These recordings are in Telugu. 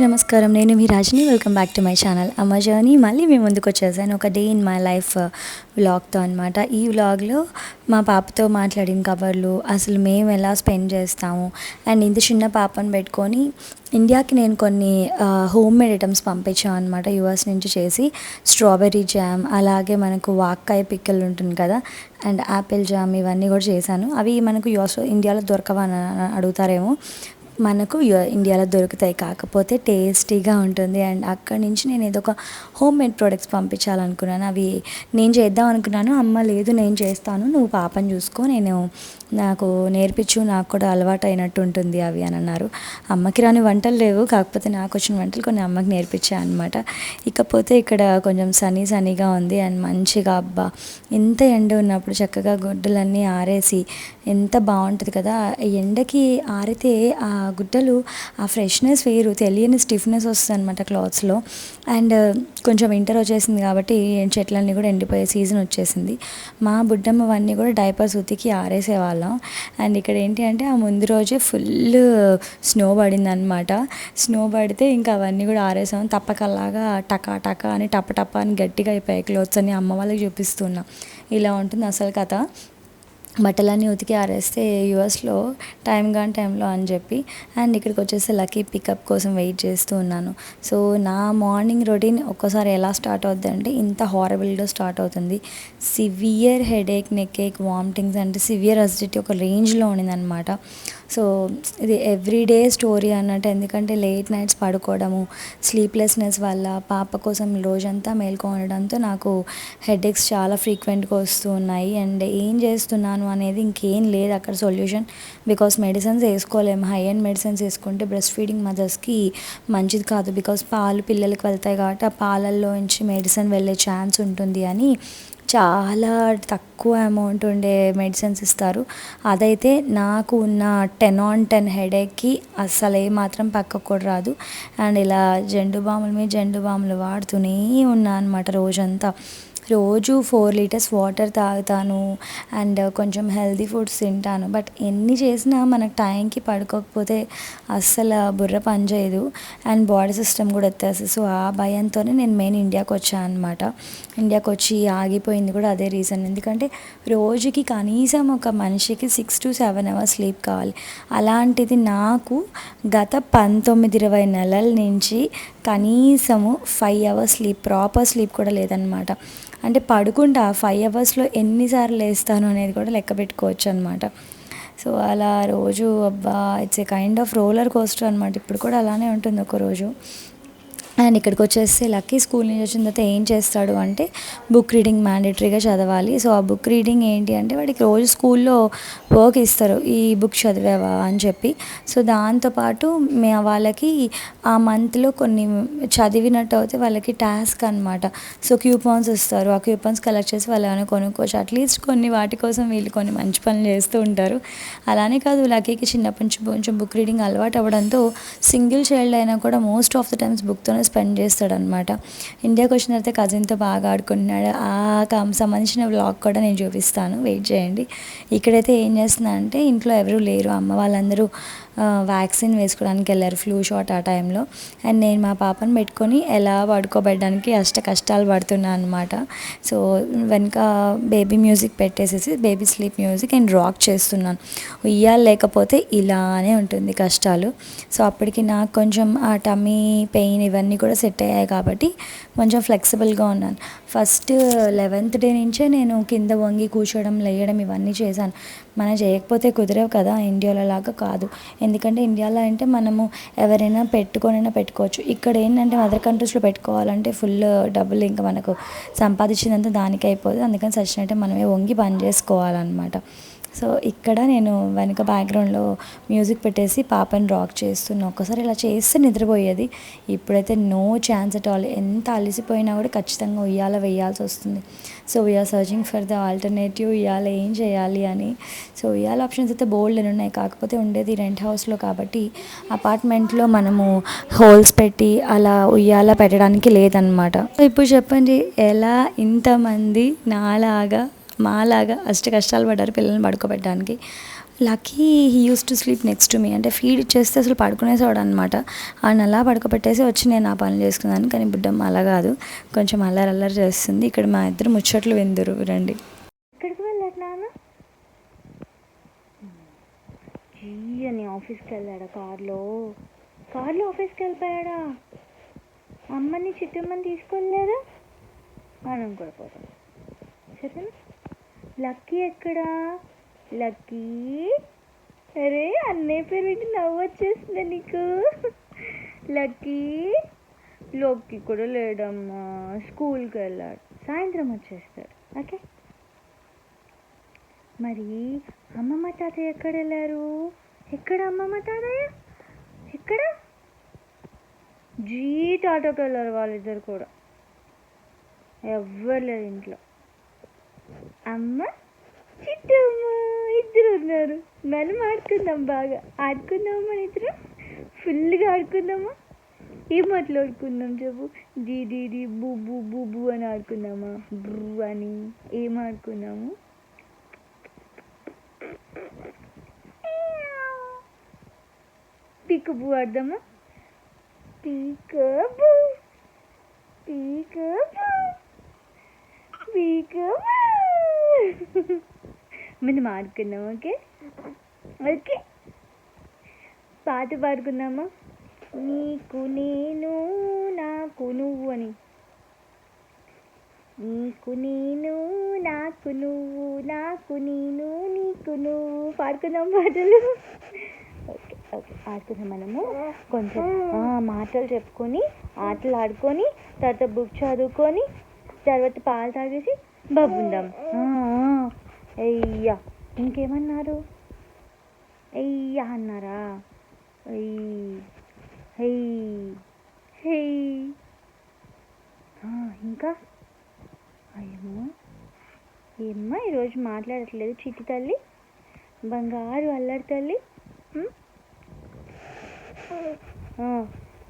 అందరికీ నమస్కారం. నేను మీ Rajani. Welcome back to my channel అమ్మ జర్నీ మళ్ళీ మేము ముందుకు వచ్చేసాను. ఒక డే ఇన్ మై లైఫ్ వ్లాగ్తో అనమాట ఈ వ్లాగ్లో మా పాపతో మాట్లాడిన కవర్లు అసలు మేము ఎలా స్పెండ్ చేస్తాము అండ్ ఇంత చిన్న పాపను పెట్టుకొని ఇండియాకి నేను కొన్ని హోమ్ మేడ్ ఐటమ్స్ పంపించాను అనమాట యూఎస్ నుంచి చేసి స్ట్రాబెర్రీ జామ్ అలాగే మనకు వాక్కాయ పిక్కలు ఉంటుంది కదా అండ్ యాపిల్ జామ్ ఇవన్నీ కూడా చేశాను. అవి మనకు యూఎస్ ఇండియాలో దొరకవని అడుగుతారేమో. మనకు ఇండియాలో దొరుకుతాయి. కాకపోతే టేస్టీగా ఉంటుంది. అండ్ అక్కడి నుంచి నేను ఏదో ఒక హోమ్ మేడ్ ప్రోడక్ట్స్ పంపించాలనుకున్నాను. అవి నేను చేద్దాం అనుకున్నాను. అమ్మ లేదు నేను చేస్తాను. నువ్వు పాపని చూసుకో. నేను నాకు నేర్పించు నాకు కూడా అలవాటు అయినట్టు ఉంటుంది అవి అని అన్నారు. అమ్మకి రాని వంటలు లేవు కాకపోతే నాకు వచ్చిన వంటలు కొన్ని అమ్మకి నేర్పించాయి అనమాట ఇకపోతే ఇక్కడ కొంచెం సనీ సనీగా ఉంది అండ్ మంచిగా అబ్బా ఎంత ఎండ ఉన్నప్పుడు చక్కగా గుడ్డలన్నీ ఆరేసి ఎంత బాగుంటుంది కదా. ఎండకి ఆరితే ఆ గుడ్డలు ఆ ఫ్రెష్నెస్ వేరు తెలియని స్టిఫ్నెస్ వస్తుంది అనమాట క్లాత్స్లో. అండ్ కొంచెం వింటర్ వచ్చేసింది కాబట్టి చెట్లన్నీ కూడా ఎండిపోయే సీజన్ వచ్చేసింది. మా బుడ్డమ్మవన్నీ కూడా డైపర్స్ ఉతికి ఆరేసేవాళ్ళం. అండ్ ఇక్కడ ఏంటి అంటే ఆ ముందు రోజే ఫుల్ స్నో పడింది అనమాట స్నో పడితే ఇంకా అవన్నీ కూడా ఆరేసాం. తప్పకల్లాగా టకా టకా అని టప టప అని గట్టిగా అయిపోయాయి. క్లోత్స్ అని అమ్మ వాళ్ళకి చూపిస్తున్నా. ఇలా ఉంటుంది అసలు కథ. బట్టలన్నీ ఉతికి ఆరేస్తే యూఎస్లో టైం కాని టైంలో అని చెప్పి అండ్ ఇక్కడికి వచ్చేసి లక్కీ పికప్ కోసం వెయిట్ చేస్తూ ఉన్నాను. సో నా మార్నింగ్ రొటీన్ ఒక్కసారి ఎలా స్టార్ట్ అవుద్ది అంటే ఇంత హారబుల్గా స్టార్ట్ అవుతుంది. Severe headache neck ache vomitings అంటే సివియర్ అసిడిటీ ఒక రేంజ్లో ఉండిందనమాట సో ఇది ఎవ్రీడే స్టోరీ అన్నట్టు. ఎందుకంటే లేట్ నైట్స్ పడుకోవడము స్లీప్లెస్నెస్ వల్ల పాప కోసం రోజంతా మేల్కో ఉండడంతో నాకు హెడేక్స్ చాలా ఫ్రీక్వెంట్గా వస్తూ ఉన్నాయి. అండ్ ఏం చేస్తున్నాను అనేది ఇంకేం లేదు అక్కడ సొల్యూషన్ బికాస్ మెడిసిన్స్ వేసుకోలేము. హై అండ్ మెడిసిన్స్ వేసుకుంటే బ్రెస్ట్ ఫీడింగ్ మదర్స్కి మంచిది కాదు. బికాస్ పాలు పిల్లలకి వెళ్తాయి కాబట్టి ఆ పాలల్లో నుంచి మెడిసిన్ వెళ్ళే ఛాన్స్ ఉంటుంది అని చాలా తక్కువ అమౌంట్ ఉండే మెడిసిన్స్ ఇస్తారు. అదైతే నాకు ఉన్న టెన్ ఆన్ టెన్ హెడేక్కి అస్సలు ఏమాత్రం పక్కకు కూడా రాదు. అండ్ ఇలా జెండు బాముల మీద జెండు బాములు వాడుతూనే ఉన్నా అనమాట రోజంతా. రోజు ఫోర్ లీటర్స్ వాటర్ తాగుతాను అండ్ కొంచెం హెల్తీ ఫుడ్స్ తింటాను. బట్ ఎన్ని చేసినా మనకు టైంకి పడుకోకపోతే అస్సలు బుర్ర పనిచేయదు అండ్ బాడీ సిస్టమ్ కూడా ఎత్తేస్తుంది. సో ఆ భయంతోనే నేను మెయిన్ ఇండియాకి వచ్చాను అనమాట ఇండియాకి వచ్చి ఆగిపోయింది కూడా అదే రీజన్. ఎందుకంటే రోజుకి కనీసం ఒక మనిషికి six to seven hours sleep కావాలి. అలాంటిది నాకు గత పంతొమ్మిది ఇరవై నెలల నుంచి కనీసము five hours sleep proper sleep కూడా లేదనమాట అంటే పడుకుంటా ఫైవ్ అవర్స్లో ఎన్నిసార్లు లేస్తాను అనేది కూడా లెక్క పెట్టుకోవచ్చు అనమాట సో అలా రోజు అబ్బా it's a kind of roller coaster అనమాట ఇప్పుడు కూడా అలానే ఉంటుంది ఒక రోజు. అండ్ ఇక్కడికి వచ్చేస్తే లక్కీ స్కూల్ నుంచి వచ్చిన తర్వాత ఏం చేస్తాడు అంటే బుక్ రీడింగ్ మ్యాండేటరీగా చదవాలి. సో ఆ బుక్ రీడింగ్ ఏంటి అంటే వాడికి రోజు స్కూల్లో వర్క్ ఇస్తారు. ఈ బుక్ చదివావా అని చెప్పి. సో దాంతోపాటు మే వాళ్ళకి ఆ మంత్లో కొన్ని చదివినట్టు అయితే వాళ్ళకి టాస్క్ అనమాట సో క్యూపాన్స్ ఇస్తారు. ఆ క్యూపాన్స్ కలెక్ట్ చేసి వాళ్ళు ఏమైనా కొనుక్కోవచ్చు. అట్లీస్ట్ కొన్ని వాటి కోసం వీళ్ళు కొన్ని మంచి పనులు చేస్తూ ఉంటారు. అలానే కాదు లక్కీకి చిన్నప్పటి నుంచి కొంచెం బుక్ రీడింగ్ అలవాటు అవ్వడంతో సింగిల్ చైల్డ్ అయినా కూడా మోస్ట్ ఆఫ్ ద టైమ్స్ బుక్తోనే స్పెండ్ చేస్తాడనమాట. ఇండియాకి వచ్చిన తర్వాత కజిన్తో బాగా ఆడుకుంటున్నాడు ఆ కం- సంబంధించిన వ్లాగ్ కూడా నేను చూపిస్తాను. వెయిట్ చేయండి. ఇక్కడైతే ఏం చేస్తున్నా అంటే ఇంట్లో ఎవరూ లేరు. అమ్మ వాళ్ళందరూ వ్యాక్సిన్ వేసుకోవడానికి వెళ్ళారు ఫ్లూ షాట్ ఆ టైంలో. అండ్ నేను మా పాపను పెట్టుకొని ఎలా పడుకోబెట్టడానికి అష్ట కష్టాలు పడుతున్నా అనమాట సో వెనక బేబీ మ్యూజిక్ పెట్టేసేసి baby sleep music and rock చేస్తున్నాను. ఉయ్యాలు లేకపోతే ఇలానే ఉంటుంది కష్టాలు. సో అప్పటికి నాకు కొంచెం ఆ టమ్మీ పెయిన్ ఇవన్నీ కూడా సెట్ అయ్యాయి కాబట్టి కొంచెం ఫ్లెక్సిబుల్గా ఉన్నాను. ఫస్ట్ లెవెన్త్ డే నుంచే నేను కింద వంగి కూర్చోవడం లేయడం ఇవన్నీ చేశాను. మనం చేయకపోతే కుదరవు కదా ఇండియాలో లాగా కాదు. ఎందుకంటే ఇండియాలో అంటే మనము ఎవరైనా పెట్టుకొనైనా పెట్టుకోవచ్చు. ఇక్కడ ఏంటంటే అదర్ కంట్రీస్లో పెట్టుకోవాలంటే ఫుల్ డబ్బులు ఇంకా మనకు సంపాదించినంత దానికి అయిపోతుంది అందుకని సచ్చినట్టే మనమే వంగి పని చేసుకోవాలన్నమాట. సో ఇక్కడ నేను వెనుక బ్యాక్గ్రౌండ్లో మ్యూజిక్ పెట్టేసి పాపని రాక్ చేస్తున్నా. ఒక్కసారి ఇలా చేస్తే నిద్రపోయేది. ఇప్పుడైతే నో ఛాన్స్ అట్ ఆల్ ఎంత అలసిపోయినా కూడా ఖచ్చితంగా ఉయ్యాల వేయాల్సి వస్తుంది. So we are searching for the alternative ఉయ్యాల ఏం చేయాలి అని. సో ఉయ్యాల ఆప్షన్స్ అయితే బోల్డ్ ఉన్నాయి. కాకపోతే ఉండేది రెంట్ హౌస్లో కాబట్టి అపార్ట్మెంట్లో మనము హోల్స్ పెట్టి అలా ఉయ్యాల పెట్టడానికి లేదనమాట సో ఇప్పుడు చెప్పండి ఎలా ఇంతమంది నాలాగా మాలాగా అష్ట కష్టాలు పడ్డారు పిల్లల్ని పడుకోబెట్టడానికి. Lucky he used to sleep next to me అంటే ఫీడ్ చేస్తే అసలు పడుకునేసేవాడు అనమాట ఆయన అలా పడుకోబెట్టేసి వచ్చి నేను ఆ పని చేసుకున్నాను. కానీ బుడ్డమ్మ అలా కాదు. కొంచెం అల్లరి అల్లరి చేస్తుంది. ఇక్కడ మా ఇద్దరు ముచ్చట్లు విందురు. రండి. ఎక్కడికి వెళ్ళాడు నాన్న? జీ అని ఆఫీస్కి వెళ్ళాడా? కార్లో? కార్లో ఆఫీస్కి వెళ్ళిపోయాడా? అమ్మని చిట్టమ్మని తీసుకెళ్ళలేదా? మనం కూడా పోతాం లక్కీ ఎక్కడా? లక్కీ? అరే అన్నయ్య పేరు వింటే నవ్వు వచ్చేసిందా నీకు. లక్కీ? లోక్కి కూడా లేడమ్మా. స్కూల్కి వెళ్ళాడు. సాయంత్రం వచ్చేస్తాడు. ఓకే? మరి అమ్మమ్మ తాతయ్య ఎక్కడ వెళ్ళారు? ఎక్కడ అమ్మమ్మ తాతయ్య? ఎక్కడ? జీట్ ఆటోకి వెళ్ళారు వాళ్ళిద్దరు కూడా. ఎవ్వరు లేరు ఇంట్లో. అమ్మ చిట్టమ్మ ఇద్దరు ఉన్నారు. మనం ఆడుకుందాం బాగా. ఆడుకుందాం మన ఇద్దరు ఫుల్గా ఆడుకుందామా? ఏం మాట్లాడుకుందాం చెప్పు. దీ డీ దీ బూ బూ బూ బూ అని ఆడుకుందామా? బ్రూ అని. ఏం ఆడుకుందాము? పీకబూ ఆడదామా? పీకబూ పీకబూ మనం ఆడుకుందాం ఓకే? ఓకే. పాట పాడుకుందామా? నీకు నేను నాకు నువ్వు అని. నీకు నేను నాకు నువ్వు నాకు నేను నీకు నువ్వు. పాడుకుందాం పాటలు. Okay okay. ఆడుకుందాం మనము. కొంచెం మాటలు చెప్పుకొని ఆటలు ఆడుకొని తర్వాత బుక్ చదువుకొని తర్వాత పాలు తాగేసి బాగుందాం అయ్యా ఇంకేమన్నారు? అయ్యా అన్నారా? అయ్యి హై హై. ఇంకా? అయ్యమ్మో ఏమ్మా ఈరోజు మాట్లాడట్లేదు చిట్టి తల్లి? బంగారు అల్లరి తల్లి?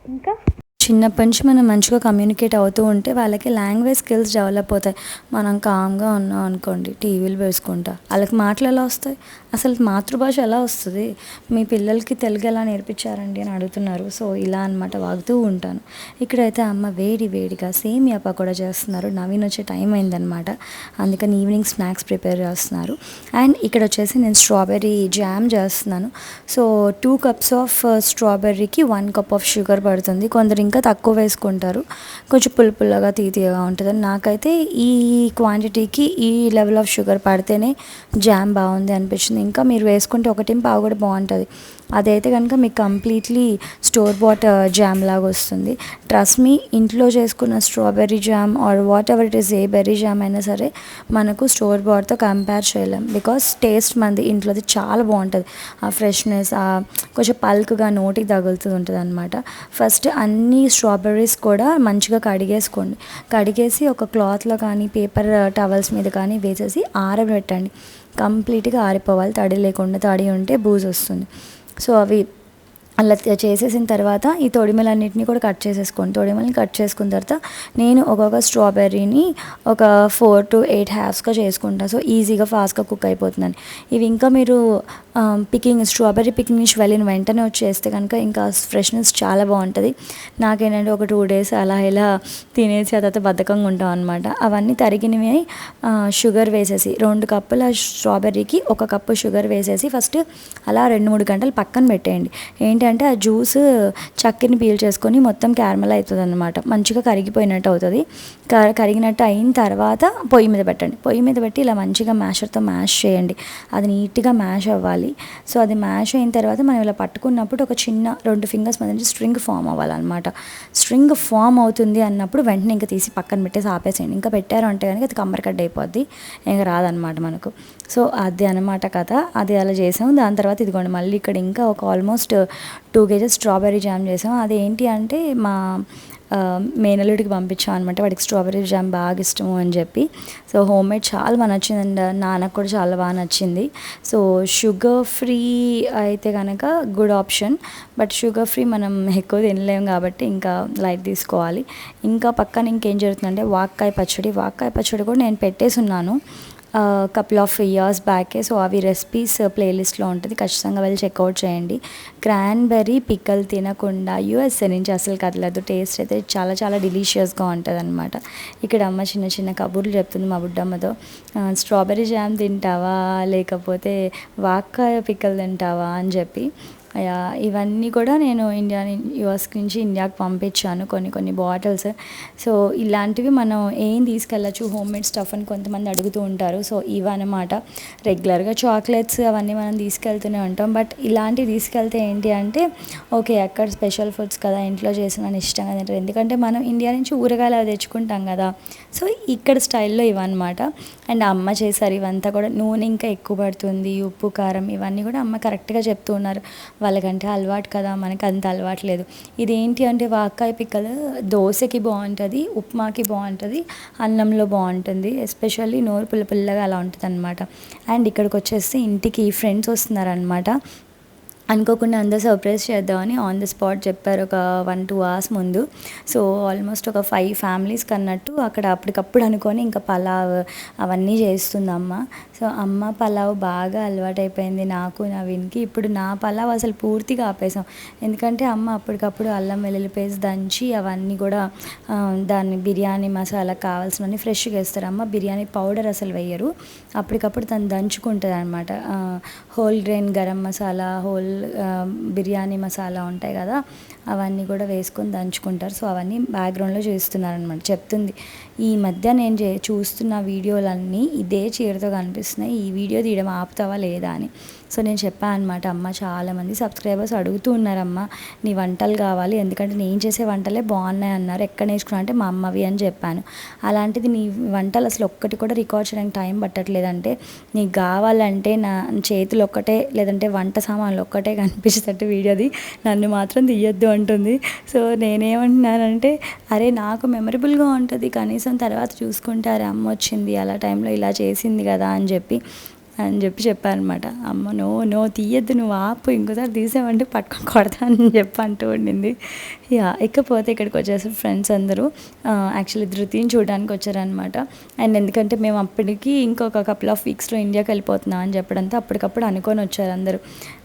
ఇంకా? చిన్నప్పటి నుంచి మనం మంచిగా కమ్యూనికేట్ అవుతూ ఉంటే వాళ్ళకి లాంగ్వేజ్ స్కిల్స్ డెవలప్ అవుతాయి. మనం కామ్గా ఉన్నాం అనుకోండి టీవీలు వేసుకుంటా. వాళ్ళకి మాటలు ఎలా వస్తాయి? అసలు మాతృభాష ఎలా వస్తుంది? మీ పిల్లలకి తెలుగు ఎలా నేర్పించారండి అని అడుగుతున్నారు. సో ఇలా అనమాట వాగుతూ ఉంటాను. ఇక్కడైతే అమ్మ వేడి వేడిగా సేమియా పకోడా చేస్తున్నారు. నవీన్ వచ్చే టైం అయిందనమాట అందుకని ఈవినింగ్ స్నాక్స్ ప్రిపేర్ చేస్తున్నారు. అండ్ ఇక్కడ వచ్చేసి నేను స్ట్రాబెర్రీ జామ్ చేస్తున్నాను. సో టూ కప్స్ ఆఫ్ స్ట్రాబెర్రీకి వన్ కప్ ఆఫ్ షుగర్ పడుతుంది. కొందరు ఇంకా తక్కువ వేసుకుంటారు. కొంచెం పుల్ల పుల్లగా తీయగా అని నాకైతే ఈ క్వాంటిటీకి ఈ లెవెల్ ఆఫ్ షుగర్ పడితేనే జామ్ బాగుంది అనిపించింది. ఇంకా మీరు వేసుకుంటే ఒకటి పావు కూడా బాగుంటుంది. అదైతే కనుక మీకు కంప్లీట్లీ స్టోర్ బాట్ జామ్ లాగా వస్తుంది. ట్రస్ట్ మీ ఇంట్లో చేసుకున్న strawberry jam or whatever it is a berry jam అయినా సరే మనకు స్టోర్ బాట్తో కంపేర్ చేయలేం. బికాస్ టేస్ట్ మంది ఇంట్లోది చాలా బాగుంటుంది. ఆ ఫ్రెష్నెస్ ఆ కొంచెం పల్క్గా నోటికి తగులుతూ ఉంటుంది అనమాట ఫస్ట్ అన్ని స్ట్రాబెర్రీస్ కూడా మంచిగా కడిగేసుకోండి. కడిగేసి ఒక క్లాత్లో కానీ పేపర్ uh, టవల్స్ మీద కానీ వేసేసి ఆరబెట్టండి. కంప్లీట్గా ఆరిపోవాలి. తడి లేకుండా తడి ఉంటే బూజు వస్తుంది. సో అవి అలా చేసేసిన తర్వాత ఈ తొడిమలన్నిటిని కూడా కట్ చేసేసుకోండి. తొడిమలని కట్ చేసుకున్న తర్వాత నేను ఒక్కొక్క స్ట్రాబెర్రీని ఒక ఫోర్ టు ఎయిట్ హ్యాఫ్స్గా చేసుకుంటాను సో ఈజీగా ఫాస్ట్గా కుక్ అయిపోతుందని. ఇవి ఇంకా మీరు పికింగ్ స్ట్రాబెర్రీ పికింగ్ నుంచి వెళ్ళిన వెంటనే వచ్చేస్తే కనుక ఇంకా ఫ్రెష్నెస్ చాలా బాగుంటుంది. నాకేంటంటే ఒక టూ డేస్ అలా ఇలా తినేసి ఆ తర్వాత బద్ధకంగా ఉంటాం అనమాట అవన్నీ తరిగినవి షుగర్ వేసేసి రెండు కప్పుల స్ట్రాబెర్రీకి ఒక కప్పు షుగర్ వేసేసి ఫస్ట్ అలా రెండు మూడు గంటలు పక్కన పెట్టేయండి. ఏంటంటే ఆ జ్యూస్ చక్కెరని పీల్ చేసుకొని మొత్తం క్యారమల్ అవుతుంది అనమాట మంచిగా కరిగిపోయినట్టు అవుతుంది. కరిగినట్టు అయిన తర్వాత పొయ్యి మీద పెట్టండి. పొయ్యి మీద పెట్టి ఇలా మంచిగా మ్యాషర్తో మ్యాష్ చేయండి. అది నీట్గా మ్యాష్ అవ్వాలి. సో అది మ్యాష్ అయిన తర్వాత మనం ఇలా పట్టుకున్నప్పుడు ఒక చిన్న రెండు ఫింగర్స్ మీద స్ట్రింగ్ ఫామ్ అవ్వాలన్నమాట. స్ట్రింగ్ ఫామ్ అవుతుంది అన్నప్పుడు వెంటనే ఇంకా తీసి పక్కన పెట్టేసి ఆపేసేయండి. ఇంకా పెట్టారు అంటే కనుక అది కమ్మర్ కట్ అయిపోద్ది. ఇంకా రాదనమాట మనకు. సో అది అనమాట కథ. అది అలా చేసాం దాని తర్వాత ఇదిగోండి మళ్ళీ ఇక్కడ ఇంకా ఒక almost two kgs strawberry jam చేసాం అది ఏంటి అంటే మా మేనల్లుడికి పంపించాం అనమాట వాడికి స్ట్రాబెర్రీ జామ్ బాగా ఇష్టము అని చెప్పి. సో హోమ్ మేడ్ చాలా బాగా నచ్చింది అండ్ నాన్నకు కూడా చాలా బాగా నచ్చింది. సో షుగర్ ఫ్రీ అయితే కనుక good option but sugar free మనం ఎక్కువ తినలేం కాబట్టి ఇంకా లైట్ తీసుకోవాలి. ఇంకా పక్కన ఇంకేం జరుగుతుందంటే వాక్కాయ పచ్చడి. వాక్కాయ పచ్చడి కూడా నేను పెట్టేసి ఉన్నాను. కపుల్ ఆఫ్ ఇయర్స్ బ్యాకే సో అవి రెసిపీస్ ప్లేలిస్ట్లో ఉంటుంది. ఖచ్చితంగా వెళ్ళి చెక్అవుట్ చేయండి. క్రాన్బెర్రీ పిక్కల్ తినకుండా యూఎస్ఏ నుంచి అసలు కదలదు. టేస్ట్ అయితే చాలా చాలా డిలీషియస్గా ఉంటుంది అనమాట ఇక్కడ అమ్మ చిన్న చిన్న కబుర్లు చెప్తుంది మా బుడ్డమ్మతో. స్ట్రాబెర్రీ జామ్ తింటావా? లేకపోతే వాక్కాయ పిక్కలు తింటావా? అని చెప్పి. యా, ఇవన్నీ కూడా నేను ఇండియా యూఎస్ నుంచి ఇండియాకి పంపించాను కొన్ని కొన్ని బాటిల్స్. సో ఇలాంటివి మనం ఏం తీసుకెళ్ళచ్చు? హోమ్ మేడ్ స్టఫ్ అని కొంతమంది అడుగుతూ ఉంటారు. సో ఇవన్నమాట. రెగ్యులర్గా చాక్లెట్స్ అవన్నీ మనం తీసుకెళ్తూనే ఉంటాం. బట్ ఇలాంటివి తీసుకెళ్తే ఏంటి అంటే ఓకే అక్కడ స్పెషల్ ఫుడ్స్ కదా ఇంట్లో చేసిన ఇష్టంగా తింటారు. ఎందుకంటే మనం ఇండియా నుంచి ఊరగాయలు అవి తెచ్చుకుంటాం కదా. సో ఇక్కడ స్టైల్లో ఇవన్నమాట. అండ్ అమ్మ చేశారు ఇవంతా కూడా. నూనె ఇంకా ఎక్కువ పడుతుంది ఉప్పు కారం ఇవన్నీ కూడా అమ్మ కరెక్ట్గా చెప్తూ ఉన్నారు. వాళ్ళకంటే అలవాటు కదా మనకు అంత అలవాటు లేదు. ఇదేంటి అంటే వాకాయ పిక్కలు దోశకి బాగుంటుంది ఉప్మాకి బాగుంటుంది అన్నంలో బాగుంటుంది ఎస్పెషల్లీ నోరు పుల్ల పుల్లగా అలా ఉంటుంది అనమాట అండ్ ఇక్కడికి వచ్చేసి ఇంటికి ఫ్రెండ్స్ వస్తున్నారనమాట అనుకోకుండా అందరూ సర్ప్రైజ్ చేద్దామని ఆన్ ద స్పాట్ చెప్పారు ఒక వన్ టూ అవర్స్ ముందు. సో ఆల్మోస్ట్ ఒక ఫైవ్ ఫ్యామిలీస్కి అన్నట్టు అక్కడ అప్పటికప్పుడు అనుకొని ఇంకా పలావ్ అవన్నీ చేస్తుంది అమ్మ. సో అమ్మ పలావ్ బాగా అలవాటైపోయింది నాకు నవీన్కి. ఇప్పుడు నా పలావ్ అసలు పూర్తిగా ఆపేసాం. ఎందుకంటే అమ్మ అప్పటికప్పుడు అల్లం వెల్లుల్లి పేస్ట్ దంచి అవన్నీ కూడా దాన్ని బిర్యానీ మసాలా కావాల్సినవన్నీ ఫ్రెష్గా వేస్తారు. అమ్మ బిర్యానీ పౌడర్ అసలు వేయరు. అప్పటికప్పుడు తను దంచుకుంటుంది అనమాట whole grain garam masala whole biryani masala ఉంటాయి కదా అవన్నీ కూడా వేసుకొని దంచుకుంటారు. సో అవన్నీ బ్యాక్గ్రౌండ్లో చేస్తున్నారనమాట చెప్తుంది. ఈ మధ్య నేను చే చూస్తున్న వీడియోలన్నీ ఇదే చీరతో కనిపిస్తున్నాయి. ఈ వీడియో తీయడం ఆపుతావా లేదా అని. సో నేను చెప్పాను అనమాట అమ్మ చాలామంది సబ్స్క్రైబర్స్ అడుగుతూ ఉన్నారమ్మ నీ వంటలు కావాలి ఎందుకంటే నేను చేసే వంటలే బాగున్నాయి అన్నారు. ఎక్కడ నేర్చుకున్నా అంటే మా అమ్మవి అని చెప్పాను. అలాంటిది నీ వంటలు అసలు ఒక్కటి కూడా రికార్డ్ చేయడానికి టైం పట్టట్లేదంటే నీకు కావాలంటే నా చేతులు ఒక్కటే లేదంటే వంట సామాన్లు ఒక్కటే కనిపించేటట్టు వీడియోది నన్ను మాత్రం తీయొద్దు అంటుంది. సో నేనేమంటున్నానంటే అరే నాకు మెమరబుల్గా ఉంటుంది కనీసం తర్వాత చూసుకుంటారు అమ్మ వచ్చింది అలా టైంలో ఇలా చేసింది కదా అని చెప్పి అని చెప్పి చెప్పారనమాట అమ్మ నో నో తీయద్దు నువ్వు ఆపు ఇంకోసారి తీసామంటే పట్టుకొని కొడతానని చెప్పి అంటూ ఉండింది. యా ఇకపోతే ఇక్కడికి వచ్చేసి ఫ్రెండ్స్ అందరూ. యాక్చువల్లీ ధృతిని చూడడానికి వచ్చారనమాట అండ్ ఎందుకంటే మేము అప్పటికి ఇంకొక కపుల్ ఆఫ్ వీక్స్లో ఇండియాకి వెళ్ళిపోతున్నాం అని చెప్పడంతో అప్పటికప్పుడు అనుకొని వచ్చారు అందరూ.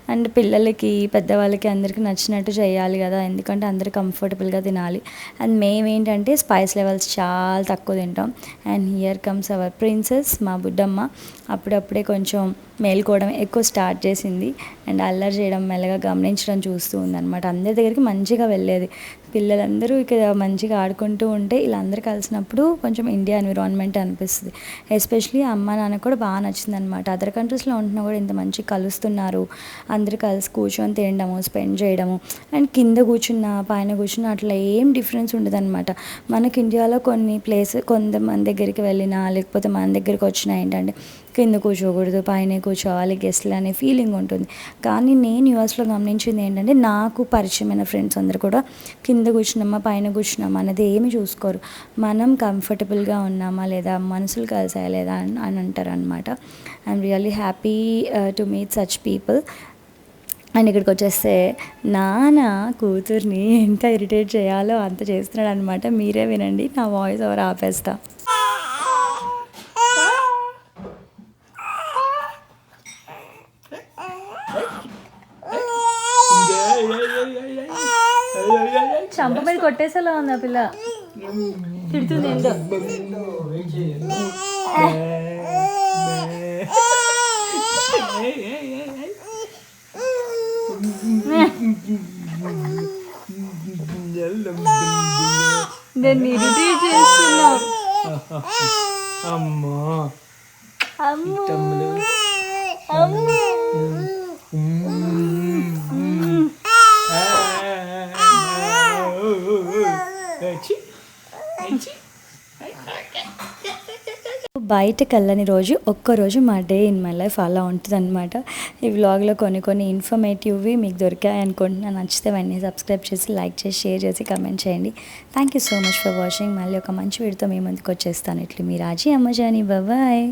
అండ్ పిల్లలకి పెద్దవాళ్ళకి అందరికీ నచ్చినట్టు చేయాలి కదా. ఎందుకంటే అందరూ కంఫర్టబుల్గా తినాలి. అండ్ మేము ఏంటంటే స్పైస్ లెవెల్స్ చాలా తక్కువ తింటాం. And here comes our princess మా బుడ్డమ్మ అప్పుడప్పుడే కొంచెం మేల్కోవడం ఎక్కువ స్టార్ట్ చేసింది. అండ్ అల్లరి చేయడం మెల్లగా గమనించడం చూస్తూ ఉందన్నమాట. అందరి దగ్గరికి మంచిగా వెళ్ళేది. పిల్లలందరూ ఇక మంచిగా ఆడుకుంటూ ఉంటే ఇలా అందరూ కలిసినప్పుడు కొంచెం ఇండియా ఎన్విరాన్మెంట్ అనిపిస్తుంది. ఎస్పెషలీ అమ్మ నాన్న కూడా బాగా నచ్చింది అనమాట అదర్ కంట్రీస్లో ఉంటున్నా కూడా ఇంత మంచిగా కలుస్తున్నారు. అందరూ కలిసి కూర్చొని తినడము స్పెండ్ చేయడము. అండ్ కింద కూర్చున్న పైన కూర్చున్న అట్లా ఏం డిఫరెన్స్ ఉండదు అనమాట మనకి ఇండియాలో కొన్ని ప్లేస్ కొంతమంది దగ్గరికి వెళ్ళినా లేకపోతే మన దగ్గరికి వచ్చినా ఏంటంటే కింద కూర్చోకూడదు పైన కూర్చోవాలి గెస్ట్లు అనే ఫీలింగ్ ఉంటుంది. కానీ నేను యూఎస్లో గమనించింది ఏంటంటే నాకు పరిచయమైన ఫ్రెండ్స్ అందరూ కూడా కింద కూర్చున్నామా పైన కూర్చున్నామా అనేది ఏమి చూసుకోరు. మనం కంఫర్టబుల్గా ఉన్నామా లేదా మనసులు కలిసాయా లేదా అని అని అంటారు అనమాట I'm really happy to meet such people and ఇక్కడికి వచ్చేస్తే నాన్న కూతుర్ని ఎంత ఇరిటేట్ చేయాలో అంత చేస్తున్నాడు అనమాట మీరే వినండి నా వాయిస్ ఎవరు ఆపేస్తా. చంప మీద కొట్టేసేలా ఉంది ఆ పిల్ల తిడుతుంది ఏంటో నేను ఇరిటేట్ చేస్తున్నావు అమ్మా అమ్ము అమ్ము బయటకు వెళ్ళని రోజు ఒక్కరోజు మా డే ఇన్ మై లైఫ్ అలా ఉంటుంది అనమాట ఈ వ్లాగ్లో కొన్ని కొన్ని ఇన్ఫర్మేటివ్వి మీకు దొరికాయి అనుకుంటున్నాను నచ్చితే వెంటనే సబ్స్క్రైబ్ చేసి లైక్ చేసి షేర్ చేసి కమెంట్ చేయండి. Thank you so much for watching మళ్ళీ ఒక మంచి వీడితో మీ ముందుకు వచ్చేస్తాను. ఇట్లు మీ రాజీ అమ్మజాని బాయ్